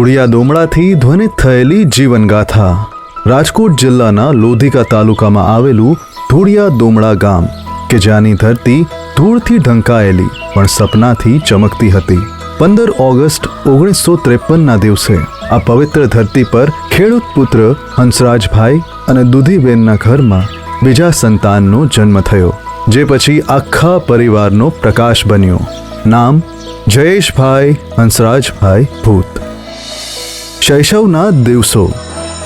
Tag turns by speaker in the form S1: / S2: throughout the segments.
S1: ધૂળિયા દોમડાથી ધ્વનિત થયેલી જીવનગાથા. રાજકોટ જિલ્લાના લોધિકા તાલુકામાં આવેલું ધૂળિયા દોમડા ગામ, કે જ્યાંની ધરતી ધૂળથી ઢંકાયેલી, પણ સપનાથી ચમકતી હતી. પંદર ઓગસ્ટ ઓગણીસો ત્રેપનના દિવસે આ પવિત્ર ધરતી પર ખેડૂત પુત્ર હંસરાજભાઈ અને દુધીબેનના ઘરમાં બીજા સંતાનનો જન્મ થયો, જે પછી આખા પરિવારનો પ્રકાશ બન્યો. નામ જયેશભાઈ હંસરાજભાઈ ભૂત. શૈશવના દિવસો.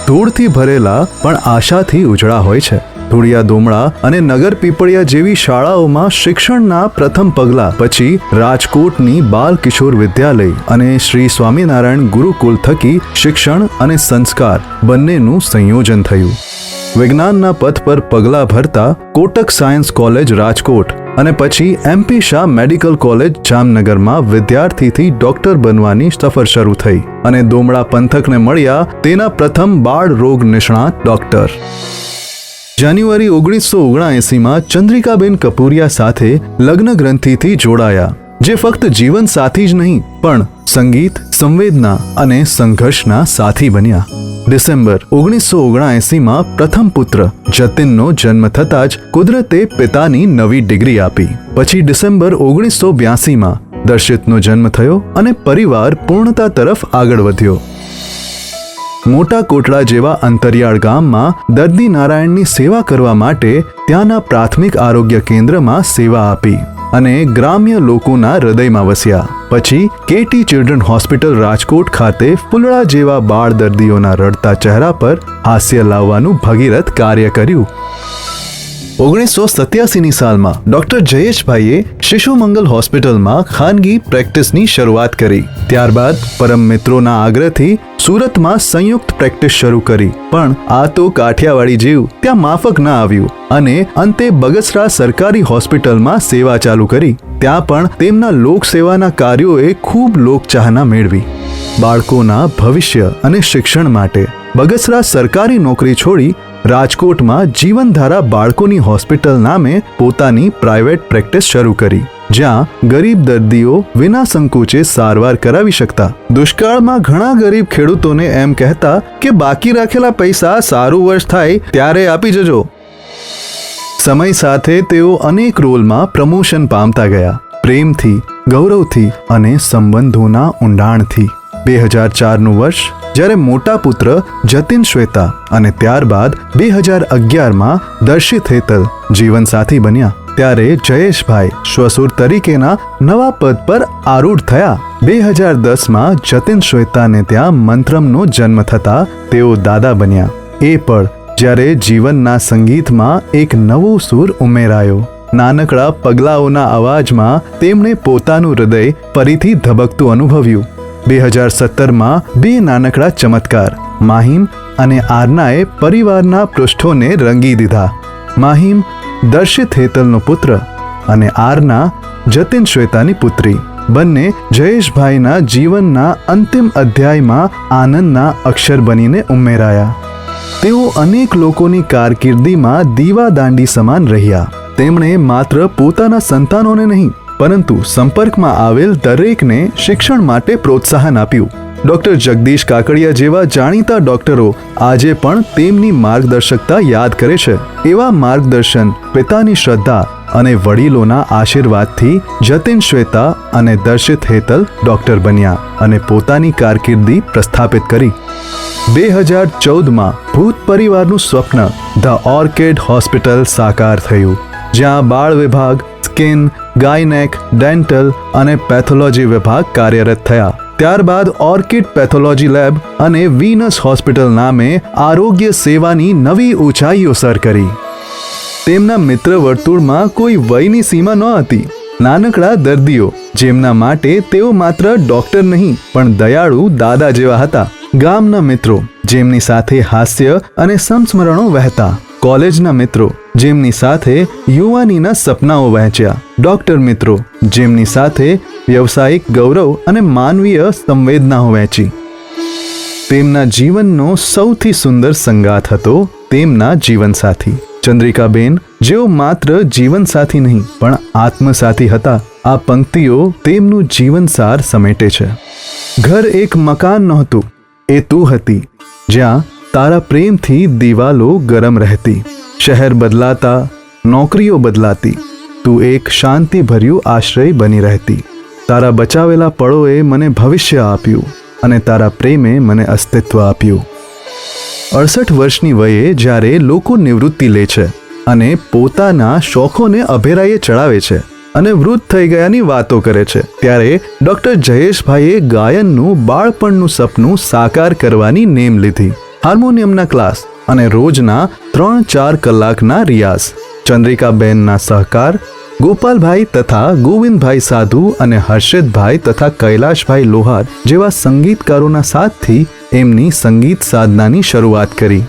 S1: ધૂળથી ભરેલા પણ આશાથી ઉજળા હોય છે. ધૂળિયા દોમડા અને નગર પીપળિયા જેવી શાળાઓમાં શિક્ષણના પ્રથમ પગલા પછી રાજકોટની બાલ કિશોર વિદ્યાલય અને શ્રી સ્વામિનારાયણ ગુરુકુલ થકી શિક્ષણ અને સંસ્કાર બંનેનું સંયોજન થયું. વિજ્ઞાનના પથ પર પગલા ભરતા કોટક સાયન્સ કોલેજ રાજકોટ અને પછી એમપી શાહ મેડિકલ કોલેજ જામનગરમાં વિદ્યાર્થીથી ડોક્ટર બનવાની સફર શરૂ થઈ અને દોમડા પંથકને મળ્યા તેના પ્રથમ બાળ રોગ નિષ્ણાત ડોક્ટર. જાન્યુઆરી ઓગણીસો ઓગણએસીમાં ચંદ્રિકાબેન કપૂરિયા સાથે લગ્ન ગ્રંથિથી જોડાયા, જે ફક્ત જીવન સાથી જ નહીં, પણ સંગીત સંવેદના અને સંઘર્ષના સાથી બન્યા. ડિસેમ્બર ઓગણીસો ઓગણએસીમાં પ્રથમ પુત્ર જતિનનો જન્મ થતાં જ કુદરતે પિતાની નવી ડિગ્રી આપી. પછી ડિસેમ્બર ઓગણીસો બ્યાસીમાં દર્શિતનો જન્મ થયો અને પરિવાર પૂર્ણતા તરફ આગળ વધ્યો. મોટા કોટડા જેવા અંતરિયાળ ગામમાં દર્દી નારાયણની સેવા કરવા માટે ત્યાંના પ્રાથમિક આરોગ્ય કેન્દ્રમાં સેવા આપી. અને ગ્રામ્ય લોકોના હૃદયમાં વસ્યા. પછી કેટી ચિલ્ડ્રન હોસ્પિટલ રાજકોટ ખાતે ફૂલડા જેવા બાળ દર્દીઓના રડતા ચહેરા પર હાસ્ય લાવવાનું ભગીરથ કાર્ય કર્યું. ઓગણીસો સત્યાસીની સાલમાં ડોક્ટર જયેશભાઈએ શિશુ મંગલ હોસ્પિટલમાં ખાનગી પ્રેક્ટિસની શરૂઆત કરી. ત્યારબાદ પરમ મિત્રોના આગ્રહથી સુરતમાં સંયુક્ત પ્રેક્ટિસ શરૂ કરી. પણ આ તો કાઠિયાવાડી જેવું ત્યાં માફક ન આવ્યું અને અંતે બગસરા સરકારી હોસ્પિટલમાં સેવા ચાલુ કરી. ત્યાં પણ તેમના લોકસેવાના કાર્યોએ ખૂબ લોકચાહના મેળવી. બાળકોના ભવિષ્ય અને શિક્ષણ માટે બગસરા સરકારી નોકરી છોડી રાજકોટમાં જીવનધારા બાળકોની હોસ્પિટલ નામે પોતાની પ્રાઇવેટ પ્રેક્ટિસ શરૂ કરી, જ્યાં ગરીબ દર્દીઓ વિના સંકોચે સારવાર કરાવી શકતા. દુષ્કાળમાં ઘણા ગરીબ ખેડૂતોને એમ કહેતા કે બાકી રાખેલા પૈસા સારું વર્ષ થાય ત્યારે આપી જજો. સમય સાથે તેઓ અનેક રોલમાં પ્રમોશન પામતા ગયા. પ્રેમથી, ગૌરવથી અને સંબંધોના ઊંડાણથી. બે હજાર ચારનું વર્ષ જ્યારે મોટા પુત્ર જતિન શ્વેતા અને ત્યારબાદ બે હજાર અગિયારમાં દર્શિત હેતલ જીવનસાથી બન્યા. ત્યારે જયેશભાઈ શ્વસુર તરીકેના નવા પદ પર આરૂઢ થયા. બે હજાર દસમાં જતિન શ્વેતાને ત્યાં મંત્રમનો જન્મ થતા તેઓ દાદા બન્યા. એ પણ જ્યારે જીવનના સંગીતમાં એક નવો સૂર ઉમેરાયો. નાનકડા પગલાઓના અવાજમાં તેમણે પોતાનું હૃદય ફરીથી ધબકતું અનુભવ્યું. બે હજાર સત્તરમાં બે નાનકડા ચમત્કાર. માહિમ અને આરનાએ પરિવારના પૃષ્ઠોને રંગી દીધા. માહિમ દર્શિત હેતલનો પુત્ર અને આરના જતિન શ્વેતાની પુત્રી. બંને જયેશભાઈના જીવનના અંતિમ અધ્યાયમાં આનંદના અક્ષર બનીને ઉમેરાયા. તેઓ અનેક લોકોની કારકિર્દીમાં દીવાદાંડી સમાન રહ્યા. તેમણે માત્ર પોતાના સંતાનોને નહીં પરંતુ સંપર્કમાં આવેલ દરેકને શિક્ષણ માટે પ્રોત્સાહન આપ્યું. ડોક્ટર જગદીશ કાકડિયા જેવા જાણીતા ડોક્ટરો આજે પણ તેમની માર્ગદર્શકતા યાદ કરે છે. એવા માર્ગદર્શન પિતાની શ્રદ્ધા અને વડીલોના આશીર્વાદથી જતિન શ્વેતા અને દર્શિત હેતલ ડોક્ટર બન્યા અને પોતાની કારકિર્દી પ્રસ્થાપિત કરી. બે હજાર ચૌદમાં ભૂત પરિવારનું સ્વપ્ન ધ ઓર્કેડ હોસ્પિટલ સાકાર થયું, જ્યાં બાળ વિભાગ, સ્કિન ગાયનેક, ડેન્ટલ અને પેથોલોજી વિભાગ કાર્યરત થયા. ત્યારબાદ ઓર્કિડ પેથોલોજી લેબ અને વીનસ હોસ્પિટલ નામે આરોગ્ય સેવાની નવી ઊંચાઈઓ સર કરી. તેમના મિત્ર વર્તુળમાં કોઈ વયની સીમા ન હતી નાનકડા દર્દીઓ, જેમના માટે તેઓ માત્ર ડોક્ટર નહીં, પણ દયાળુ દાદા જેવા હતા. ગામના મિત્રો, જેમની સાથે હાસ્ય અને સંસ્મરણો વહેતા. કોલેજના મિત્રો જેમની સાથે યુવાનીના સપનાઓ વહેંચ્યા. ડોક્ટર મિત્રો, જેમની સાથે વ્યવસાયિક ગૌરવ અને માનવીય સંવેદનાઓ વહેંચી. તેમના જીવનનો સૌથી સુંદર સંગાથ હતો તેમના જીવનસાથી. ચંદ્રિકાબેન, જેઓ માત્ર જીવનસાથી નહીં, પણ આત્મસાથી હતા, આ પંક્તિઓ તેમનું જીવનસાર સમેટે છે. ઘર એક મકાન નહોતું, એ તું હતી, જ્યાં તારા પ્રેમથી દિવાલો ગરમ રહેતી. શહેર બદલાતા, નોકરીઓ બદલાતી, તું એક શાંતિભર્યું આશ્રય બની રહેતી. તારા બચાવેલા પળોએ મને ભવિષ્ય આપ્યું અને તારા પ્રેમે મને અસ્તિત્વ આપ્યું. અડસઠ વર્ષની વયે જ્યારે લોકો નિવૃત્તિ લે છે અને પોતાના શોખોને અભેરાઈએ ચડાવે છે અને વૃદ્ધ થઈ ગયાની વાતો કરે છે, ત્યારે ડૉક્ટર જયેશભાઈએ ગાયનનું, બાળપણનું સપનું સાકાર કરવાની નેમ લીધી. હાર્મોનિયમના ક્લાસ અને રોજના ત્રણ ચાર કલાકના રિયાઝ. ચંદ્રિકાબેનના સહકાર, ગોપાલભાઈ તથા ગોવિંદભાઈ સાધુ અને હર્ષદભાઈ તથા કૈલાશભાઈ લોહાર જેવા સંગીતકારોના સાથથી એમની સંગીત સાધનાની શરૂઆત કરી.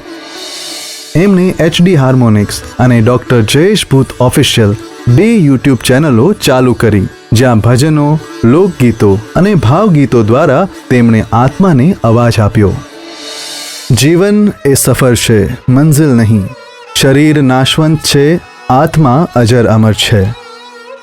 S1: એમણે એચડી હાર્મોનિક્સ અને ડોક્ટર જયેશ ભૂત ઓફિશિયલ બે યુટ્યુબ ચેનલો ચાલુ કરી, જ્યાં ભજનો, લોકગીતો અને ભાવગીતો દ્વારા તેમણે આત્માને અવાજ આપ્યો. જીવન એ સફર છે, મંઝિલ નહીં. શરીર નાશવંત છે, આત્મા અજર અમર છે.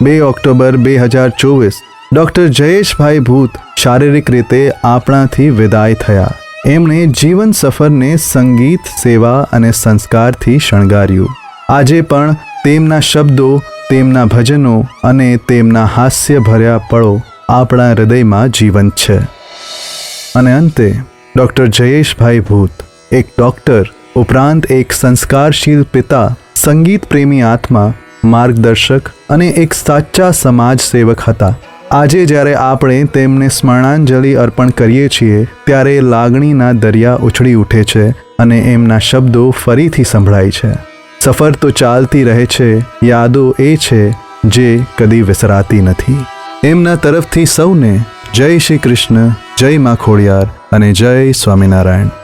S1: બે ઓક્ટોબર બે હજાર ચોવીસ, ડૉક્ટર જયેશભાઈ ભૂત શારીરિક રીતે આપણાથી વિદાય થયા. એમણે જીવન સફરને સંગીત, સેવા અને સંસ્કારથી શણગાર્યું. આજે પણ તેમના શબ્દો, તેમના ભજનો અને તેમના હાસ્ય ભર્યા પળો આપણા હૃદયમાં જીવંત છે. અને અંતે ડૉક્ટર જયેશભાઈ ભૂત, એક ડૉક્ટર, ઉપરાંત એક સંસ્કારશીલ પિતા, સંગીત પ્રેમી આત્મા, માર્ગદર્શક અને એક સાચા સમાજ સેવક હતા. આજે જ્યારે આપણે તેમને સ્મરણાંજલિ અર્પણ કરીએ છીએ, ત્યારે લાગણીના દરિયા ઉછળી ઉઠે છે અને એમના શબ્દો ફરીથી સંભળાય છે. સફર તો ચાલતી રહે છે, યાદો એ છે જે કદી વિસરાતી નથી. એમના તરફથી સૌને જય શ્રી કૃષ્ણ. જય મા ખોડિયાર અને જય સ્વામિનારાયણ.